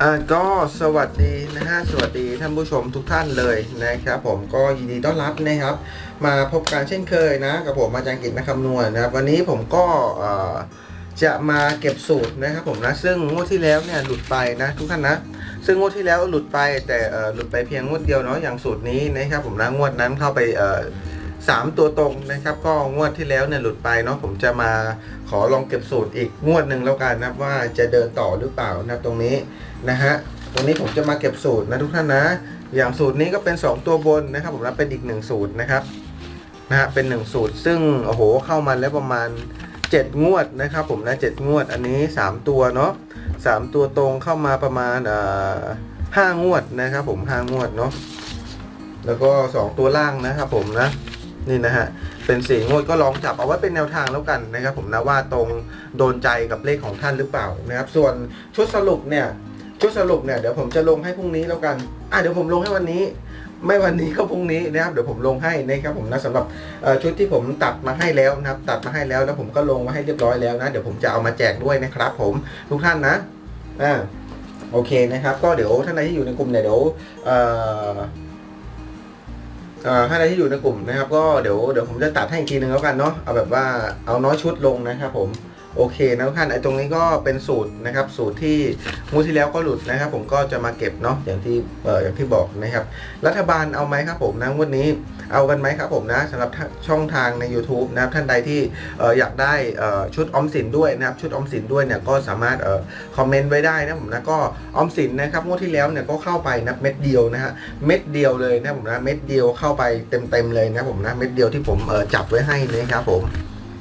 อ่าก็สวัสดีนะฮะสวัสดีท่านผู้ชมทุกท่านเลยนะครับ ผมก็ยินดีต้อนรับนะครับ มาพบกันเช่นเคยนะกับผมอาจารย์กิจนะคำนวณนะครับ วันนี้ผมก็เอ่อจะมาเก็บสูตรนะครับผมนะซึ่งงวดที่แล้วเนี่ยหลุดไปนะทุกท่านนะซึ่งงวดที่แล้วหลุดไปแต่เอ่อหลุดไปเพียงงวดเดียวเนาะอย่างสูตรนี้นะครับผมนะงวดนั้นเข้าไปเอ่อ สามตัวตรงนะครับ ก็งวดที่แล้วเนี่ยหลุดไปเนาะผมจะมาขอลองเก็บสูตรอีกงวดหนึ่งแล้วกันนะว่าจะเดินต่อหรือเปล่านะตรงนี้นะฮะตรงนี้ผมจะมาเก็บสูตรนะทุกท่านนะ อย่างสูตรนี้ก็เป็น 2 ตัวบนนะครับ ผมรับเป็นอีก 1 สูตรนะครับนะฮะเป็น 1 สูตร ซึ่งโอ้โหเข้ามาแล้วประมาณ 7 งวดนะครับ ผมนะ7งวดอันนี้ 3 ตัวเนาะ3 ตัวตรงเข้ามาประมาณเอ่อห้างวดนะครับ ผม5งวดเนาะแล้วก็ 2 ตัวล่างนะครับผมนะ นี่นะฮะ เป็นสี่งวดก็ลองจับเอาไว้เป็นแนวทางแล้วกันนะครับ ผมนะว่าตรงโดนใจกับเลขของท่านหรือเปล่านะครับ ส่วนชุดสรุปเนี่ยชุดสรุปเนี่ยเดี๋ยวผมจะลงให้พรุ่งนี้แล้วกันอะเดี๋ยวผมลงให้วันนี้ ไม่วันนี้ก็พรุ่งนี้นะครับเดี๋ยวผมลงให้นะครับผมนะสำหรับชุดที่ผมตัดมาให้แล้วนะครับ ตัดมาให้แล้วแล้วผมก็ลงมาให้เรียบร้อยแล้วนะเดี๋ยวผมจะเอามาแจกด้วยนะครับ ผมทุกท่านนะอ่าโอเคนะครับ ก็เดี๋ยวท่านใดที่อยู่ในกลุ่มเนี่ยเดี๋ยวเอ่อ เอ่อท่านใดที่อยู่ในกลุ่มนะครับ ก็เดี๋ยวเดี๋ยวผมจะตัดให้อีกทีนึงแล้วกันเนาะเอาแบบว่าเอาน้อยชุดลงนะครับผม โอเคนะทุกท่านไอ้ตรงนี้ก็เป็นสูตรนะครับสูตรที่งวดที่แล้วก็หลุดนะครับ ผมก็จะมาเก็บเนาะอย่างที่เอ่ออย่างที่บอกนะครับ รัฐบาลเอาไหมครับผมนะงวดนี้เอากันไหมครับผมนะสำหรับช่องทางใน YouTube นะครับท่านใดที่เอ่ออยากได้เอ่อชุดออมสินด้วยนะครับชุดออมสินด้วยเนี่ยก็สามารถเอ่อคอมเมนต์ไว้ได้นะผมนะก็ออมสินนะครับงวดที่แล้วเนี่ยก็เข้าไปนะเม็ดเดียวนะฮะเม็ดเดียวเลยนะผมนะเม็ดเดียวเข้าไปเต็มๆเลยนะผมนะเม็ดเดียวที่ผมเอ่อจับไว้ให้นะครับผม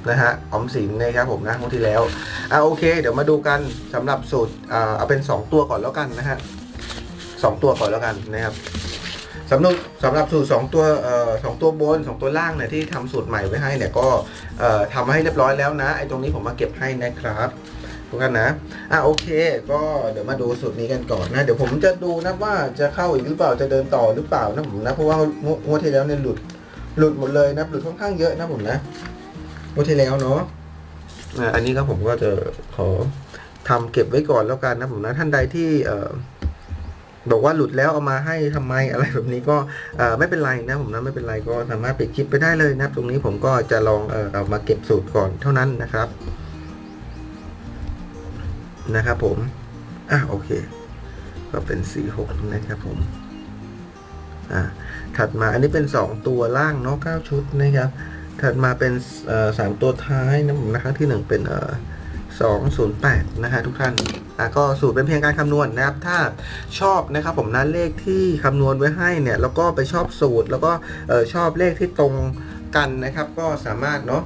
นะฮะออมสินนะครับผมนะงวดที่แล้วอ่าโอเค เดี๋ยวมาดูกันสำหรับสูตรอ่าเอาเป็น 2 ตัวก่อนแล้วกันนะฮะสองตัวก่อนแล้วกันนะครับสำหรับสำหรับสูตร2ตัวเอ่อสองตัวบน 2 ตัวล่างเนี่ยที่ทำสูตรใหม่ไว้ให้เนี่ยก็เอ่อทำมาให้เรียบร้อยแล้วนะไอ้ตรงนี้ผมมาเก็บให้นะครับทุกท่านนะอะโอเค ก็เดี๋ยวมาดูสูตรนี้กันก่อนนะ เดี๋ยวผมจะดูนะว่าจะเข้าอีกหรือเปล่าจะเดินต่อหรือเปล่านะผมนะเพราะว่างวดที่แล้วเนี่ยหลุดหลุดหมดเลยนะหลุดค่อนข้างเยอะนะผมนะ งวดที่แล้วเนาะอ่าอันนี้ก็ผมก็จะขอทำเก็บไว้ก่อนแล้วกันนะผมนะท่านใดที่เอ่อบอกว่าหลุดแล้วเอามาให้ทำไมอะไรแบบนี้ก็เอไม่เป็นไรนะผมนะไม่เป็นไรก็สามารถปิดคลิปไปได้เลยนะตรงนี้ผมก็จะลองเออเอามาเก็บสูตรก่อนเท่านั้นนะครับ นะครับผมอะโอเค ก็เป็นสี่หกนะครับผมอ่าถัดมาอันนี้เป็นสองตัวล่างเนาะเก้าชุดนะครับ ถัดมาเป็นสามตัวท้ายนะผมนะครับที่หนึ่งเป็นสองศูนย์แปดนะฮะทุกท่านอะก็สูตรเป็นเพียงการคำนวณนะครับ ถ้าชอบนะครับผมนะเลขที่คำนวณไว้ให้เนี่ยแล้วก็ไปชอบสูตรแล้วก็ชอบเลขที่ตรงกันนะครับ ก็สามารถเนาะ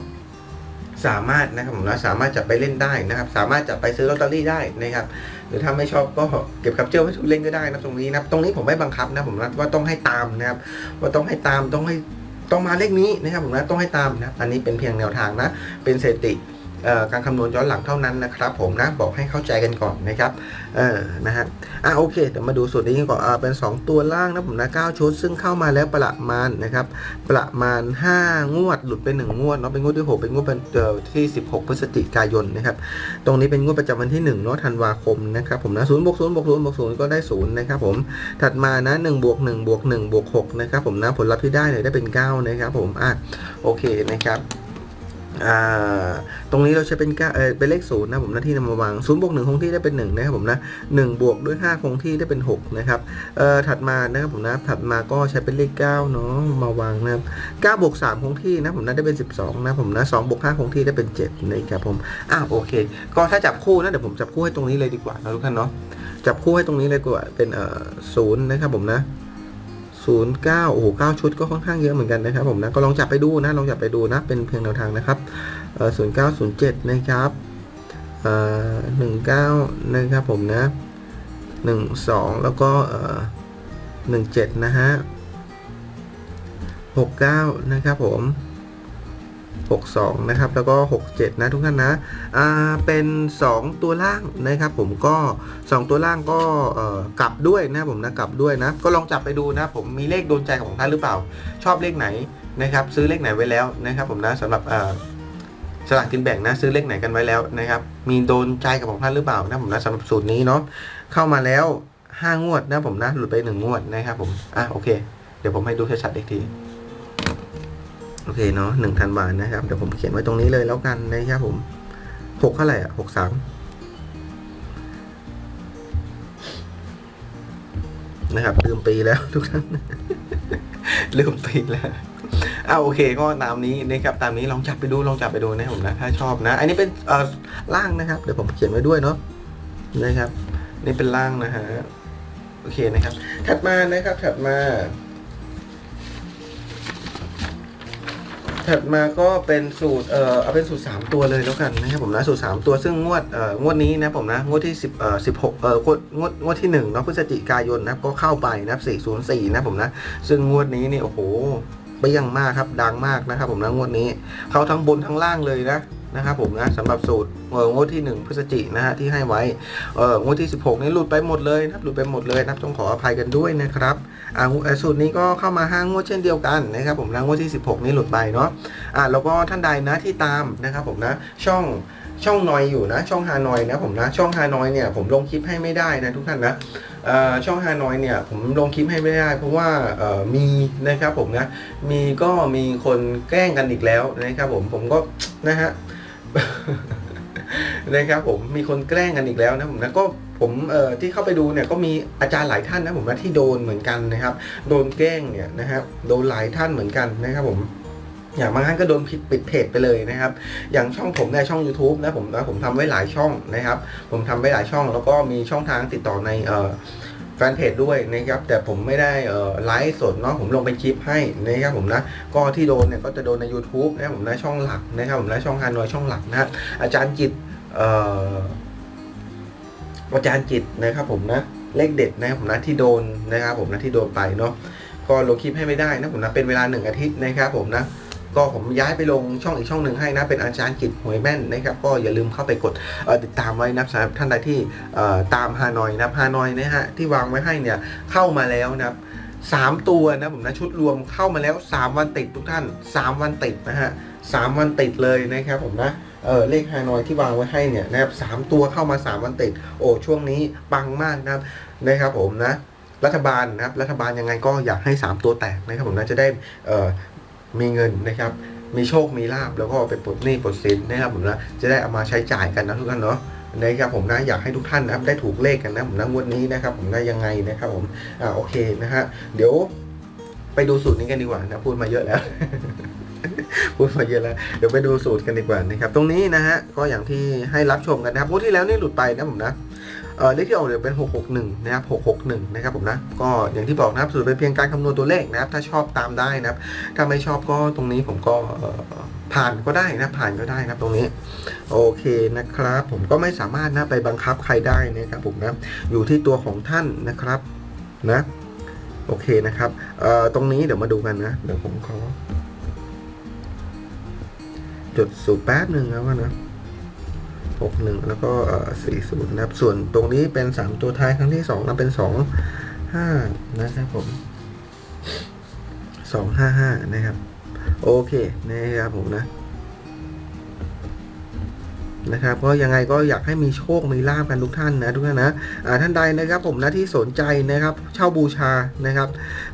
สามารถนะครับผมนะสามารถจะไปเล่นได้นะครับ สามารถจะไปซื้อลอตเตอรี่ได้นะครับ หรือถ้าไม่ชอบก็เก็บกับเจ้าไว้เล่นก็ได้นะตรงนี้นะตรงนี้ผมไม่บังคับนะผมนะว่าต้องให้ตามนะครับ ว่าต้องให้ตามต้องให้ ต้องมาเลขนี้นะครับผมนะต้องให้ตามนะอันนี้เป็นเพียงแนวทางนะ เป็นสถิติ การคำนวณย้อนหลังเท่านั้นนะครับ ผมนะบอกให้เข้าใจกันก่อนนะครับเออนะฮะอะโอเคเดี๋ยวมาดูสูตรนี้กันก่อนอ่าเป็น 2 ตัวล่างนะผมนะ9ชุด ซึ่งเข้ามาแล้วประมาณนะครับ ประมาณ 5 งวดหลุดไป 1 งวดเนาะเป็นงวดที่ 6 เป็นงวดเป็นเอ่อที่ 16 พฤศจิกายนนะครับ ตรงนี้เป็นงวดประจำวันที่1เนาะธันวาคมนะครับผมนะ0บวก0บวก0บวก0ก็ได้0นะครับผมถัดมานะ1บวก1บวก1บวก6นะครับผมนะผลลัพธ์ที่ได้เลยได้เป็น 9 นะครับผมอะโอเคนะครับ อ่าตรงนี้เราใช้เป็น9เออเป็นเลขศูนย์นะผมหน้าที่นำมาวาง0บวก1คงที่ได้เป็น1นะครับผมนะ1บวกด้วย5คงที่ได้เป็น6นะครับเอ่อถัดมานะครับผมนะถัดมาก็ใช้เป็นเลข9เนาะมาวางนะครับ9บวก3คงที่นะผมนะได้เป็น12นะผมนะ2บวก5คงที่ได้เป็น7นะครับผมอะโอเค ก็ถ้าจับคู่นะเดี๋ยวผมจับคู่ให้ตรงนี้เลยดีกว่านะทุกท่านเนาะจับคู่ให้ตรงนี้เลยดีกว่าเป็นเอ่อศูนย์นะครับผมนะ ศูนย์เก้าโอ้โหเก้าชุดก็ค่อนข้างเยอะเหมือนกันนะครับผมนะก็ลองจับไปดูนะลองจับไปดูนะเป็นเพียงแนวทางนะครับเอ่อศูนย์เก้าศูนย์เจ็ดนะครับเอ่อหนึ่งเก้านะครับผมนะหนึ่งสองแล้วก็เอ่อหนึ่งเจ็ดนะฮะหกเก้านะครับผม หกสองนะครับ แล้วก็หกเจ็ดนะทุกท่านนะอ่าเป็น 2 ตัวล่างนะครับ ผมก็ 2 ตัวล่างก็เอ่อกลับด้วยนะผมนะกลับด้วยนะ ก็ลองจับไปดูนะ ผมมีเลขโดนใจของท่านหรือเปล่า ชอบเลขไหนนะครับ ซื้อเลขไหนไว้แล้วนะครับ ผมนะสำหรับอ่อสลากกินแบ่งนะซื้อเลขไหนกันไว้แล้วนะครับ มีโดนใจกับของท่านหรือเปล่านะผมนะสำหรับสูตรนี้เนาะเข้ามาแล้วห้างวดนะผมนะหลุดไปหนึ่งงวดนะครับผมอะโอเค เดี๋ยวผมให้ดูชัดๆอีกที โอเคเนาะหนึ่งธันวาทนะครับ เดี๋ยวผมเขียนไว้ตรงนี้เลยแล้วกันนะครับผมหกเท่าไหร่อะหกสามนะครับลืมปีแล้วทุกท่านลืมปีแล้วอ่าโอเคก็ตามนี้นะครับตามนี้ลองจับไปดูลองจับไปดูนะครับผมนะถ้าชอบนะ อันนี้เป็นเอ่อล่างนะครับ เดี๋ยวผมเขียนไว้ด้วยเนาะนะครับ นี่เป็นล่างนะฮะโอเคนะครับ ถัดมานะครับถัดมา ถัดมาก็เป็นสูตร เอ่อ เอาเป็นสูตร 3 ตัวเลยแล้วกันนะครับผมนะ สูตร 3 ตัว ซึ่งงวด เอ่อ งวดนี้นะผมนะ งวดที่10เอ่อ16เอ่อ งวด งวด งวดที่1เนาะพฤศจิกายนนะครับ ก็เข้าไปนะครับ404 นะผมนะ ซึ่งงวดนี้นี่ โอ้โหเปรี้ยงมากครับ ดังมากนะครับผมนะ งวดนี้ เข้าทั้งบนทั้งล่างเลยนะ นะครับผมนะสำหรับสูตรเอองวดที่ 1 พฤศจินะฮะที่ให้ไว้เอองวดที่ 16 นี่หลุดไปหมดเลยนะหลุดไปหมดเลยนะต้องขออภัยกันด้วยนะครับอ่าสูตรนี้ก็เข้ามาห้างวดเช่นเดียวกันนะครับผมนะงวดที่ 16 นี้หลุดไปเนาะอ่าแล้วก็ท่านใดนะที่ตามนะครับผมนะช่องช่องนอยอยู่นะช่องฮานอยนะผมนะช่องฮานอยเนี่ยผมลงคลิปให้ไม่ได้นะทุกท่านนะเอ่อช่องฮานอยเนี่ยผมลงคลิปให้ไม่ได้ เพราะว่าเอ่อมีนะครับผมนะมีก็มีคนแกล้งกันอีกแล้วนะครับผมผมก็นะฮะ นะครับผมมีคนแกล้งกันอีกแล้วนะผมนะก็ผมเอ่อที่เข้าไปดูเนี่ยก็มีอาจารย์หลายท่านนะผมนะที่โดนเหมือนกันนะครับ โดนแกล้งเนี่ยนะครับโดนหลายท่านเหมือนกันนะครับผมอย่างบางท่านก็โดนผิดปิดเพจไปเลยนะครับ อย่างช่องผมในยช่อง YouTube นะผมนะผมทำไว้หลายช่องนะครับ ผมทำไว้หลายช่อง แล้วก็มีช่องทางติดต่อในเอ่อ แฟนเพจด้วยนะครับแต่ผมไม่ได้ไลฟ์สดเนาะผมลงเป็นคลิปให้นะครับผมนะก็ที่โดนเนี่ยก็จะโดนใน YouTube นะผมนะช่องหลักนะครับผมนะช่องฮานอยช่องหลักนะฮะอาจารย์จิตเอ่ออาจารย์จิตนะครับผมนะเลขเด็ดนะครับผมนะที่โดนนะครับผมนะที่โดนไปเนาะก็ลงคลิปให้ไม่ได้นะผมนะเป็นเวลาหนึ่งอาทิตย์นะครับผมนะ ก็ผมย้ายไปลงช่องอีกช่องหนึ่งให้นะ เป็นอาจารย์กิจหวยแม่นนะครับ ก็อย่าลืมเข้าไปกดติดตามไว้นะครับสำหรับท่านใดที่ตามฮานอยนะฮานอยนะฮะที่วางไว้ให้เนี่ยเข้ามาแล้วนะสามตัวนะผมนะชุดรวมเข้ามาแล้ว 3 วันติดทุกท่าน 3 วันติดนะฮะสามวันติดเลยนะครับผมนะเออเลขฮานอยที่วางไว้ให้เนี่ยนะครับสามตัวเข้ามา 3 วันติด โอ้ช่วงนี้ปังมากนะครับนะครับผมนะรัฐบาลนะครับรัฐบาลยังไงก็อยากให้ 3 ตัวแตกนะครับผมนะจะได้ มีเงินนะครับ มีโชคมีลาบแล้วก็ไปปลดหนี้ปลดสินนะครับผมนะจะได้เอามาใช้จ่ายกันนะทุกท่านเนาะนะครับผมนะอยากให้ทุกท่านนะครับได้ถูกเลขกันนะผมนะงวดนี้นะครับ ผมได้ยังไงนะครับผมอ่าโอเคนะฮะเดี๋ยวไปดูสูตรนี้กันดีกว่านะพูดมาเยอะแล้วพูดมาเยอะแล้วเดี๋ยวไปดูสูตรกันดีกว่านะครับ ตรงนี้นะฮะก็อย่างที่ให้รับชมกันนะครับงวดที่แล้วนี่หลุดไปนะผมนะ เลขที่ออกเดี๋ยวเป็น 661 นะครับ 661 นะครับผมนะ ก็อย่างที่บอกนะครับสูตรเป็นเพียงการคำนวณตัวเลขนะครับ ถ้าชอบตามได้นะครับ ถ้าไม่ชอบก็ตรงนี้ผมก็ผ่านก็ได้นะผ่านก็ได้นะตรงนี้ โอเคนะครับ ผมก็ไม่สามารถนะไปบังคับใครได้นะครับผมนะอยู่ที่ตัวของท่านนะครับนะโอเคนะครับเอ่อตรงนี้เดี๋ยวมาดูกันนะ เดี๋ยวผมขอจดสูตรแป๊บหนึ่งแล้วนะ หกหนึ่งแล้วก็เอ่อสี่ศูนย์นะครับ ส่วนตรงนี้เป็นสามตัวท้ายครั้งที่สองนะเป็นสองห้านะครับผมสองห้าห้านะครับ โอเค นะครับผมนะ นะครับก็ยังไงก็อยากให้มีโชคมีลาบกันทุกท่านนะทุกท่านนะท่านใดนะครับผมนะที่สนใจนะครับเช่าบูชานะครับ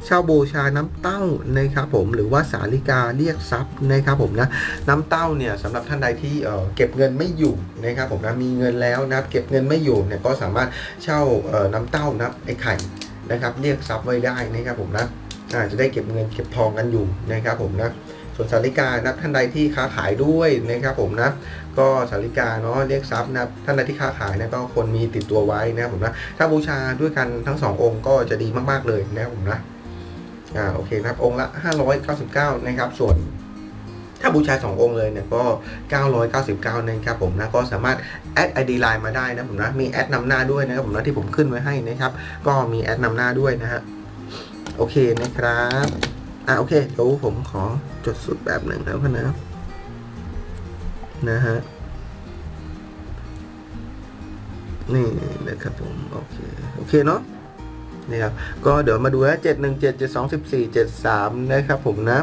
เช่าบูชาน้ำเต้านะครับผมหรือว่าสาลิกาเรียกทรัพย์นะครับผมนะน้ำเต้าเนี่ยสำหรับท่านใดที่เเก็บเงินไม่อยู่นะครับผมนะมีเงินแล้วนะเก็บเงินไม่อยู่เนี่ยก็สามารถเช่าน้ำเต้านะไอ้ไข่นะครับเรียกทรัพย์ไว้ได้นะครับผมนะอ่าจะได้เก็บเงินเก็บทองกันอยู่นะครับผมนะ ส่วนสาริกานับท่านใดที่ค้าขายด้วยนะครับผมนะก็สาริกาเนาะเรียกทรัพย์นะครับท่านใดที่ค้าขายนะก็ควรมีติดตัวไว้นะครับผมนะถ้าบูชาด้วยกันทั้งสององค์ก็จะดีมากๆเลยนะครับผมนะอ่าโอเคนะครับองค์ละ 599 นะครับ ส่วนถ้าบูชา 2 องค์เลยเนี่ยก็ 999นะครับผมนะก็สามารถแอด ID Line มาได้นะผมนะมีแอดนำหน้าด้วยนะครับผมนะที่ผมขึ้นไว้ให้นะครับ ก็มีแอดนำหน้าด้วยนะฮะโอเคนะครับ อะโอเคเดี๋ยวผมขอจดสูตรแบบหนึ่งแล้วกันนะ นะฮะ นี่นะครับผม โอเค โอเคเนาะนี่ครับ ก็เดี๋ยวมาดูนะเจ็ดหนึ่งเจ็ดเจ็ดสองสิบสี่เจ็ดสามนะครับผมนะ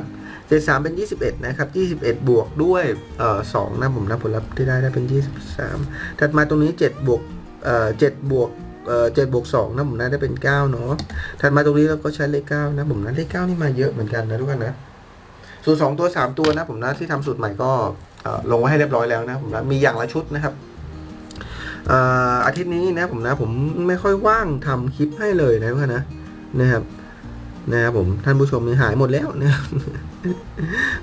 เจ็ดสามเป็นยี่สิบเอ็ดนะครับยี่สิบเอ็ดบวกด้วยเอ่อสองนะผมนะผลลัพธ์ที่ได้ได้เป็นยี่สิบสามถัดมาตรงนี้เจ็ดบวกเอ่อเจ็ดบวก เจ็ดบวกสองนะผมนะได้เป็นเก้าเนาะถัดมาตรงนี้เราก็ใช้เลขเก้านะผมนะเลขเก้านี่มาเยอะเหมือนกันนะทุกคนนะสูตรสองตัวสามตัวนะผมนะที่ทำสูตรใหม่ก็ลงไว้ให้เรียบร้อยแล้วนะผมนะมีอย่างละชุดนะครับอ่ออาทิตย์นี้นะผมนะผมไม่ค่อยว่างทำคลิปให้เลยนะทุกคนนะนะครับนะครับผมท่านผู้ชมนี่หายหมดแล้วนะครับ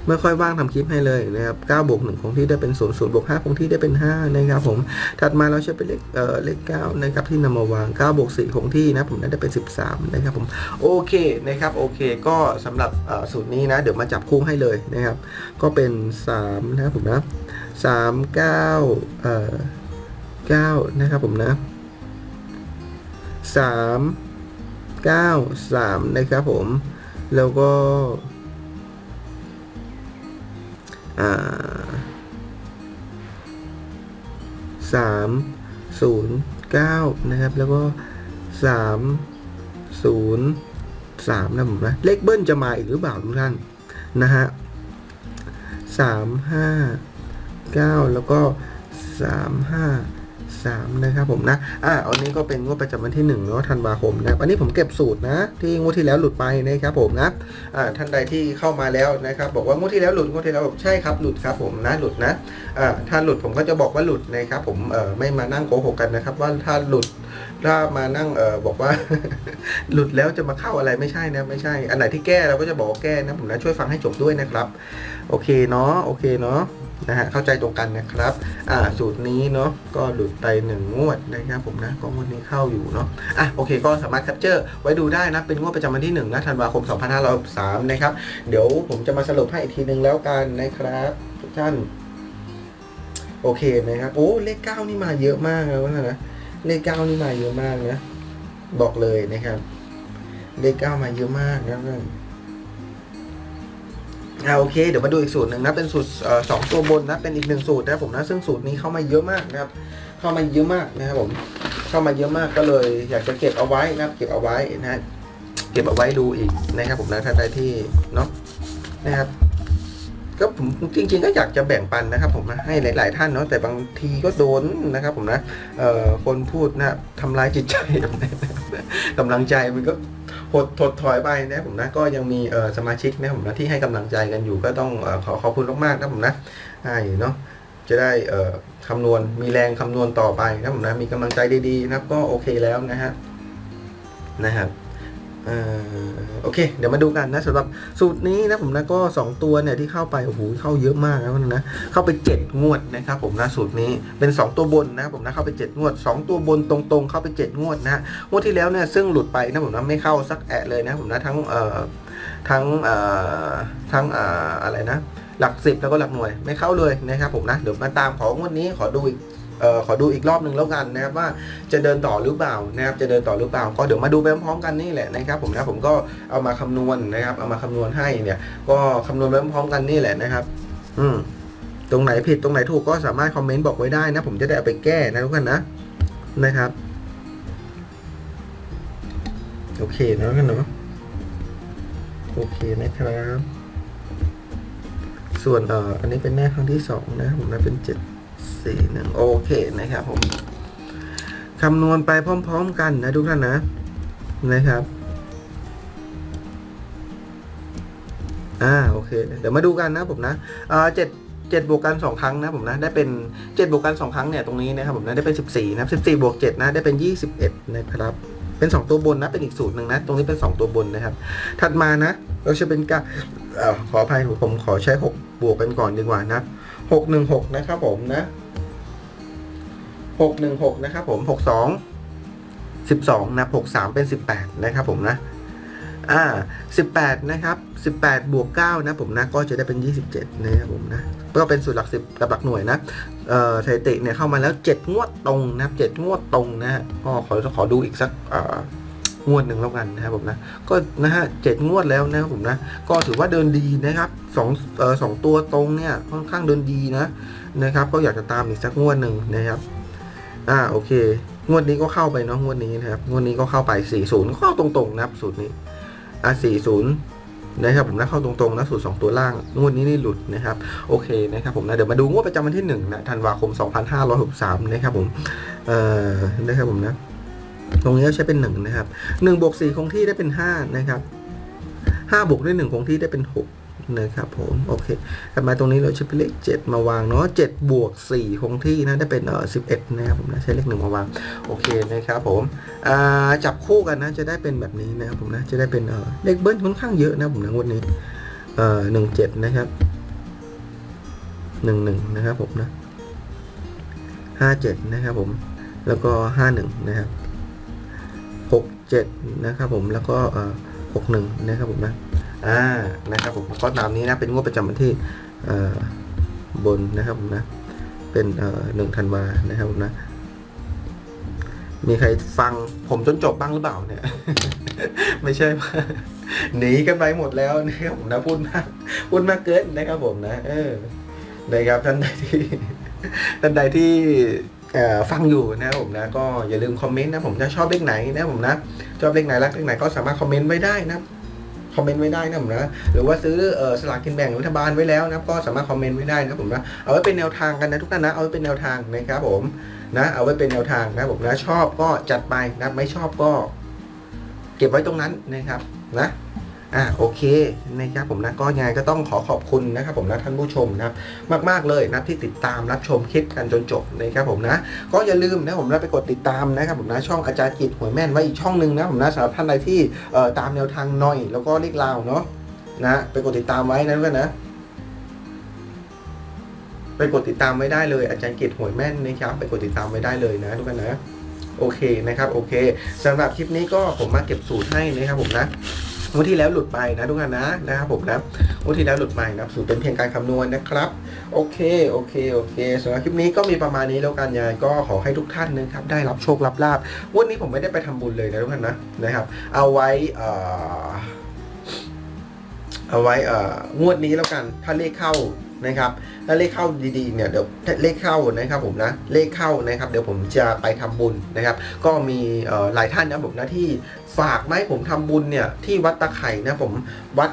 ไม่ค่อยว่างทำคลิปให้เลยนะครับ9บวก1คงที่ได้เป็น0 0บวก5คงที่ได้เป็น 5 นะครับผม ถัดมาเราใช้เป็นเลขเอ่อเลข9นะครับที่นำมาวาง9บวก4คงที่นะผมน่าจะเป็น 13 นะครับผม โอเคนะครับโอเค ก็สำหรับเอ่อสูตรนี้นะ เดี๋ยวมาจับคู่ให้เลยนะครับ ก็เป็น 3 นะครับผมนะ3 9เอ่อ9นะครับผมนะ 3 9 3 นะครับผม แล้วก็ สามศูนย์เก้านะครับ แล้วก็สามศูนย์สามนะผมนะ เลขเบิ้ลจะมาอีกหรือเปล่าทุกท่านนะฮะสามห้าเก้าแล้วก็สามห้า สามนะครับผมนะ อ่าอันนี้ก็เป็นงวดประจำวันที่หนึ่งเนาะธันวาคมนะครับ อันนี้ผมเก็บสูตรนะ ที่งวดที่แล้วหลุดไปนะครับผมนะ อ่า ท่านใดที่เข้ามาแล้วนะครับ บอกว่างวดที่แล้วหลุดงวดที่แล้วใช่ครับหลุดครับผมนะหลุดนะ อ่า ถ้าหลุดผมก็จะบอกว่าหลุดนะครับผม เอ่อ ไม่มานั่งโกหกกันนะครับ ว่าถ้าหลุดถ้ามานั่งเอ่อบอกว่า หลุดแล้วจะมาเข้าอะไรไม่ใช่นะไม่ใช่ อันไหนที่แก้เราก็จะบอกว่าแก้นะผมนะช่วยฟังให้จบด้วยนะครับ โอเคเนาะโอเคเนาะ นะฮะเข้าใจตรงกันนะครับอ่าสูตรนี้เนาะก็หลุดไปหนึ่งงวดนะครับผมนะก็งวดนี้เข้าอยู่เนาะอะโอเคก็สามารถแคปเจอร์ไว้ดูได้นะเป็นงวดประจำวันที่1นะธันวาคม 2563นะครับเดี๋ยวผมจะมาสรุปให้อีกทีหนึ่งแล้วกันนะครับทุกท่านโอเคนะครับโอ้เลขเก้านี่มาเยอะมากแล้วนะเลขเก้านี่มาเยอะมากนะบอกเลยนะครับ เลขเก้ามาเยอะมากนะเพื่อน อ่าโอเคเดี๋ยวมาดูอีกสูตรหนึ่งนะเป็นสูตรสองตัวบนนะเป็นอีกหนึ่งสูตรนะผมนะซึ่งสูตรนี้เข้ามาเยอะมากนะครับ เข้ามาเยอะมากนะครับผมเข้ามาเยอะมากก็เลย อยากจะเก็บเอาไว้นะครับ เก็บเอาไว้นะฮะเก็บเอาไว้ดูอีกนะครับผมนะท่านใดที่เนาะนะครับก็ผมจริง ๆ ก็อยากจะแบ่งปันนะครับ ผมนะให้หลาย ๆ ท่านเนาะแต่บางทีก็โดนนะครับ ผมนะเอ่อคนพูดนะทำร้ายจิตใจกำลังใจมันก็ หดถดถอยไปนะผมนะก็ยังมีเออสมาชิกนะผมนะที่ให้กำลังใจกันอยู่ก็ต้องอขอขอบคุณมากๆนะผมนะใช่เนาะจะได้เออคำนวณมีแรงคำนวณต่อไปนะผมนะมีกำลังใจดีๆนะครับก็โอเคแล้วนะฮะนะครับ โอเค เดี๋ยวมาดูกันนะสำหรับสูตรนี้นะผมนะก็ 2 ตัวเนี่ยที่เข้าไปโอ้โหเข้าเยอะมากนะนะเข้าไป 7 งวดนะครับผมนะสูตรนี้เป็น 2 ตัวบนนะผมนะเข้าไป 7 งวด 2 ตัวบนตรงๆ เข้าไป 7 งวดนะฮะงวดที่แล้วเนี่ยซึ่งหลุดไปนะผมนะไม่เข้าสักแอะเลยนะผมนะทั้งเอ่อทั้งเอ่อทั้งเอ่ออะไรนะหลักสิบแล้วก็หลักหน่วยไม่เข้าเลยนะครับผมนะเดี๋ยวมาตามของงวดนี้ขอดูอีก ออขอดูอีกรอบหนึ่งแล้วกันนะครับว่าจะเดินต่อหรือเปล่านะครับจะเดินต่อหรือเปล่า ก็เดี๋ยวมาดูไปพร้อมๆกันนี่แหละนะครับผมนะผมก็เอามาคำนวณนะครับ เอามาคำนวณให้เนี่ย ก็คำนวณไปพร้อมๆกันนี่แหละนะครับ อืมตรงไหนผิดตรงไหนถูกก็สามารถคอมเมนต์บอกไว้ได้นะ ผมจะได้เอาไปแก้นะทุกคนนะนะครับ โอเคนะกันเนาะโอเคนะครับ ส่วนเอ่ออันนี้เป็นแม่ครั้งที่สองนะผมนะเป็นเจ็ด สี่หนึ่งโอเคนะครับผมคำนวณไปพร้อม ๆ กันนะทุกท่านนะนะครับ อ่าโอเค เดี๋ยวมาดูกันนะผมนะเอ่อเจ็ดเจ็ดบวกกันสองครั้งนะผมนะได้เป็นเจ็ดบวกกันสองครั้งเนี่ยตรงนี้นะครับผมนะได้เป็นสิบสี่นะสิบสี่บวกเจ็ดนะได้เป็นยี่สิบเอ็ดนะครับเป็นสองตัวบนนะเป็นอีกสูตรหนึ่งนะตรงนี้เป็นสองตัวบนนะครับ ถัดมานะ เราจะเป็นการขออภัยผมขอใช้หกบวกกันก่อนดีกว่านะ หกหนึ่งหกนะครับผมนะหกหนึ่งหกนะครับผมหกสองสิบสองนะหกสามเป็นสิบแปดนะครับผมนะ อ่าสิบแปดนะครับสิบแปดบวกเก้านะผมนะ ก็จะได้เป็นยี่สิบเจ็ดนะครับผมนะ ก็เป็นสูตรหลักสิบกับหลักหน่วยนะ เอ่อสถิติเนี่ยเข้ามาแล้วเจ็ดงวดตรงนะครับเจ็ดงวดตรงนะฮะก็ขอขอดูอีกสัก เอ่อ งวดหนึ่งแล้วกันนะครับผมนะก็นะฮะเจ็ดงวดแล้วนะครับผมนะก็ถือว่าเดินดีนะครับสองเอ่อสองตัวตรงเนี่ยค่อนข้างเดินดีนะนะครับ ก็อยากจะตามอีกสักงวดหนึ่งนะครับอ่าโอเค งวดนี้ก็เข้าไปเนาะงวดนี้นะครับงวดนี้ก็เข้าไป 40ก็เข้าตรงๆนะครับสูตรนี้อะ40นะครับผมนะเข้าตรงๆนะสูตร2ตัวล่างงวดนี้นี่หลุดนะครับโอเคนะครับผมนะเดี๋ยวมาดูงวดประจำวันที่1นะธันวาคม 2563นะครับผมเอ่อนะครับผมนะ ตรงนี้เราใช้เป็นหนึ่งนะครับหนึ่งบวกสี่คงที่ได้เป็นห้านะครับห้าบวกด้วยหนึ่งคงที่ได้เป็นหกนะครับผม โอเคถัดมาตรงนี้เราใช้เป็นเลขเจ็ดมาวางเนาะเจ็ดบวกสี่คงที่นะได้เป็นเอ่อสิบเอ็ดนะครับผมนะใช้เลขหนึ่งมาวาง โอเคนะครับผมจับคู่กันนะจะได้เป็นแบบนี้นะครับผมนะจะได้เป็นเอ่อเลขเบิ้ลค่อนข้างเยอะนะผมนะวันนี้เอ่อหนึ่งเจ็ดนะครับหนึ่งหนึ่งนะครับผมนะห้าเจ็ดนะครับผมแล้วก็ห้าหนึ่งนะครับ หกเจ็ดนะครับผมแล้วก็เอ่อหกหนึ่งนะครับผมนะอ่านะครับผมก็ตามนี้นะเป็นงวดประจำวันที่บนนะครับผมนะเป็นหนึ่งธันวานะครับผมนะมีใครฟังผมจนจบบ้างหรือเปล่าเนี่ย ไม่ใช่ว่าหนีกันไปหมดแล้วนะครับผมนะพูดมากพูดมากเกินนะครับผมนะ เออนะครับท่านใดที่ท่านใดที่ ฟังอยู่นะผมนะก็อย่าลืมคอมเมนต์นะผมจะชอบเลขไหนนะผมนะชอบเลขไหนรักเลขไหนก็สามารถคอมเมนต์ไว้ได้นะคอมเมนต์ไว้ได้นะผมนะหรือว่าซื้อสลากกินแบ่งรัฐบาลไว้แล้วนะก็สามารถคอมเมนต์ไว้ได้นะผมนะเอาไว้เป็นแนวทางกันนะทุกท่านนะเอาไว้เป็นแนวทางนะครับผมนะเอาไว้เป็นแนวทางนะผมนะชอบก็จัดไปนะไม่ชอบก็ เก็บไว้ตรงนั้นนะครับนะ อ่าโอเคนะครับผมนะก็ยังไงก็ต้องขอขอบคุณนะครับผมนะท่านผู้ชมนะครับมาก ๆ เลยนะที่ติดตามรับชมคลิปกันจนจบนะครับผมนะ ก็อย่าลืมนะผมนะไปกดติดตามนะครับผมนะช่องอาจารย์กิจหัวยแม่นไว้อีกช่องหนึ่งนะผมนะสำหรับท่านใดที่เอ่อตามแนวทางหน่อย แล้วก็เลขลาวเนาะนะไปกดติดตามไว้นะทุกท่านนะไปกดติดตามไว้ได้เลยอาจารย์กิจหวยแม่นนะครับไปกดติดตามไว้ได้เลยนะทุกท่านนะโอเคนะครับโอเคสำหรับคลิปนี้ก็ผมมาเก็บสูตรให้นะครับผมนะ วันที่แล้วหลุดไปนะทุกท่านนะนะครับผมนะวันที่แล้วหลุดไปนะครับสูตรเป็นเพียงการคำนวณนะครับ โอเคโอเคโอเคสำหรับคลิปนี้ก็มีประมาณนี้แล้วกันยายก็ขอให้ทุกท่านนะครับได้รับโชครับลาบวันนี้ผมไม่ได้ไปทำบุญเลยนะทุกท่านนะนะครับ เอาไว้เอ่อเอาไว้เอ่องวดนี้แล้วกัน ถ้าเลขเข้า นะครับถ้าเลขเข้าดีๆเนี่ยเดี๋ยวเลขเข้านะครับผมนะเลขเข้านะครับเดี๋ยวผมจะไปทำบุญนะครับ ก็มีหลายท่านนะผมนะที่ฝากมาให้ผมทำบุญเนี่ยที่วัดตะไคร่นะผมวัด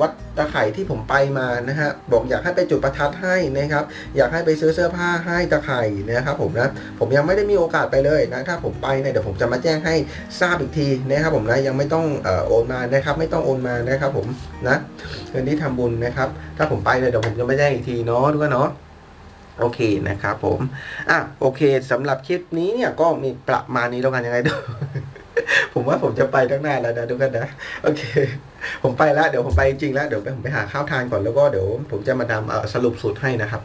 วัดตะไคร่ที่ผมไปมานะฮะบอกอยากให้ไปจุดประทัดให้นะครับ อยากให้ไปซื้อเสื้อผ้าให้ตะไคร่นะครับผมนะผมยังไม่ได้มีโอกาสไปเลยนะถ้าผมไปเนี่ยเดี๋ยวผมจะมาแจ้งให้ทราบอีกทีนะครับผมนะยังไม่ต้องออโอนมานะครับ ไม่ต้องโอนมานะครับผมนะเงินที่ทำบุญนะครับ ถ้าผมไปเนี่ยเดี๋ยวผมจะมาแจ้งอีกทีเนาะทุกคนเนาะโอเคนะครับผม อะโอเคสำหรับคลิปนี้เนี่ยก็มีประมาณนี้แล้วกันยังไงดู ผมว่าผมจะไปตั้งนานแล้วนะทุกคนนะโอเค ผมไปแล้วเดี๋ยวผมไปจริงแล้วเดี๋ยวผมไปหาข้าวทานก่อนแล้วก็เดี๋ยวผมจะมาทำสรุปสูตรให้นะครับ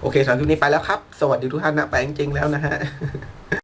โอเคสำหรับคลิปนี้ไปแล้วครับ สวัสดีทุกท่านนะไปจริงแล้วนะฮะ